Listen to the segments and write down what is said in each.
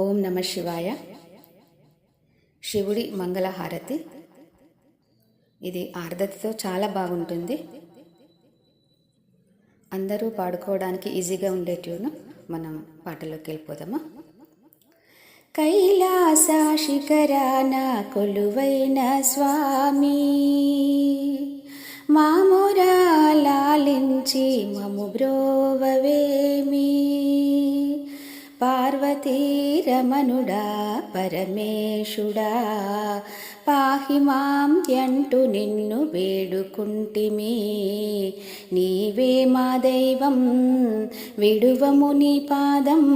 ఓం నమ శివాయ. శివుడి మంగళహారతి. ఇది ఆర్ద్రతతో చాలా బాగుంటుంది. అందరూ పాడుకోవడానికి ఈజీగా ఉండే ట్యూన్ మనం పాటలోకి వెళ్ళిపోదామా? కైలాస శిఖరాన కొలువైన స్వామి మామురాలించి మము బ్రోవవే. పార్వతీరమనుడా పరమేశుడా పాహి మాం ఎంటు నిన్ను వేడుకుంటిమి. నీవే మా దైవం విడువము నీ పాదం.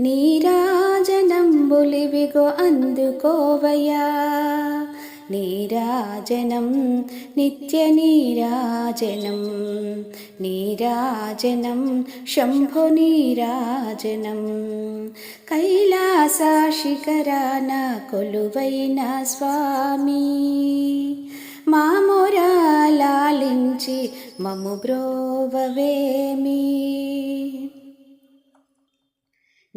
నీరాజనంబులివిగో అందుకోవయా నీరాజనం నిత్య నీరాజనం. నీరాజనం శంభో నీరాజనం. కైలాస శిఖరాన కొలువైన స్వామి. మామొరాలించి మము బ్రోవవేమి.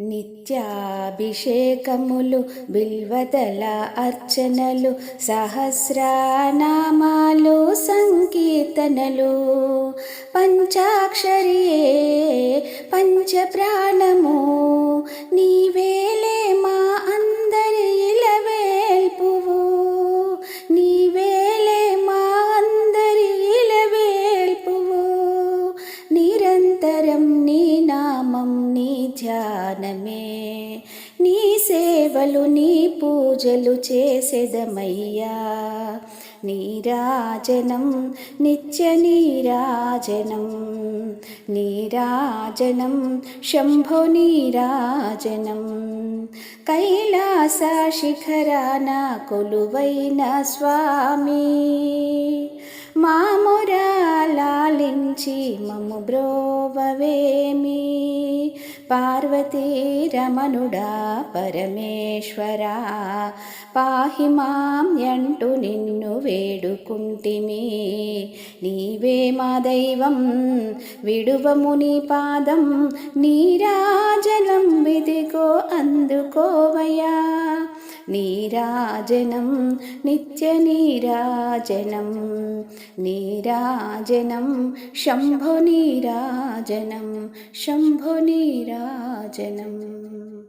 నిత్యాభిషేకములు బిల్వదల అర్చనలు సహస్రనామాలు సంకీర్తనలు. పంచాక్షరియే పంచప్రాణము. ధ్యానమే. నీ సేవలు నీ పూజలు చేసేదమయ్యా. నీరాజనం నిత్య నీరాజనం. నీరాజనం శంభో నీరాజనం. కైలాస శిఖరాన కొలువైన స్వామి. మామురాలించి మము బ్రోవవేమి? పార్వతీరమణుడా పరమేశ్వరా పాహి మాం ఎంటు నిన్ను వేడుకుంటిమి. నీవే మా దైవం విడువము నీ పాదం నీరాజలం విదిగో అందుకోవయా నీరాజనం నిత్య నీరాజనం నీరాజనం శంభో जनं शम्भुनीराजनम्।